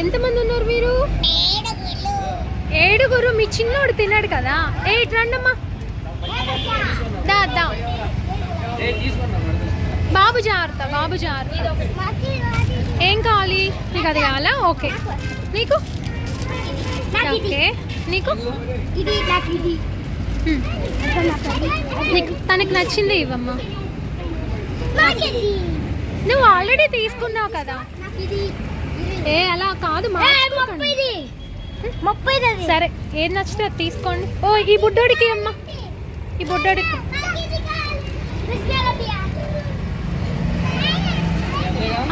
ఎంతమంది ఉన్నారు మీరు? ఏడుగురు. మీ చిన్నోడు తిన్నాడు కదా. ఏ రండమ్మా. దా దా. బాబు జాగ్రత్త బాబు జాగ్రత్త. ఏం కావాలి? నీకు అది కావాలా? ఓకే. నీకు? ఓకే. నీకు? నాకు తనకి నచ్చింది ఇది నువ్వు ఆల్రెడీ తీసుకున్నావు కదా. ఏ అలా కాదు. ముప్పైది. సరే ఏది నచ్చితే అది తీసుకోండి. ఓ ఈ బుడ్డోడికి అమ్మా. ఈ బుడ్డోడికి.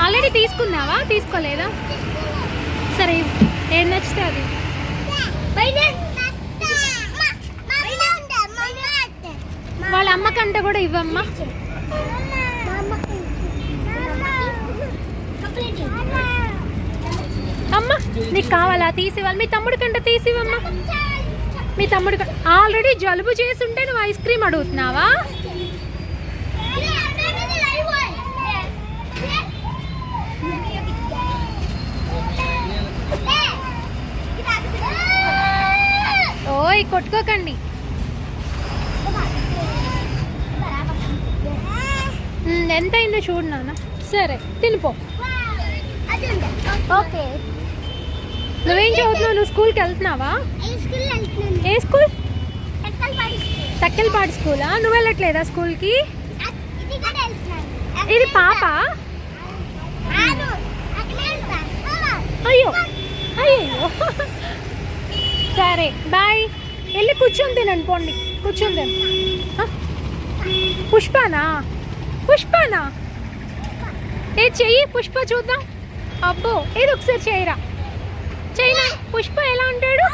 ఆల్రెడీ తీసుకున్నావా తీసుకోలేదా? సరే. ఏది నచ్చితే అది. వాళ్ళ అమ్మకంటే కూడా ఇవ్వమ్మా. నీకు కావాలా? తీసివ్వాలి. మీ తమ్ముడి కంటే తీసివమ్మా మీ తమ్ముడి ఆల్రెడీ జలుబు చేసి ఉంటే నువ్వు ఐస్ క్రీమ్ అడుగుతున్నావా? ఓయ్ కొట్టుకోకండి. ఎంత అయిందో చూడు నాన్న. సరే తినిపో. ఓకే. నువ్వేం చదువుతున్నావు? నువ్వు స్కూల్కి వెళ్తున్నావా? ఏ స్కూల్ తక్కెలపాటి స్కూలా నువ్వు వెళ్ళట్లేదా స్కూల్కి ఇది పాప? అయ్యో. అయ్యో సరే బాయ్. వెళ్ళి కూర్చొని తినండి పోండి. కూర్చొని తిను? పుష్పనా? పుష్పనా? ఏ చెయ్యి పుష్ప చూద్దాం. అబ్బో ఏది ఒకసారి చేయరా? చైనా పుష్ప ఎలా ఉంటాడు?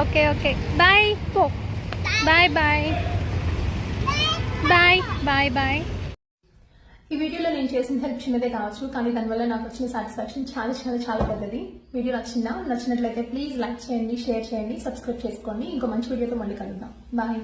Okay okay. బాయ్ పో. Bye bye. Bye bye bye. ఈ వీడియోలో నేను చేసిన హెల్ప్ చిన్నదే కావచ్చు కానీ దానివల్ల నాకు వచ్చిన సాటిస్ఫాక్షన్ చాలా చాలా చాలా పెద్దది. వీడియో నచ్చిందా? నచ్చినట్లయితే ప్లీజ్ లైక్ చేయండి షేర్ చేయండి సబ్స్క్రైబ్ చేసుకోండి. ఇంకో మంచి వీడియోతో మళ్ళీ కలుద్దాం. బాయ్.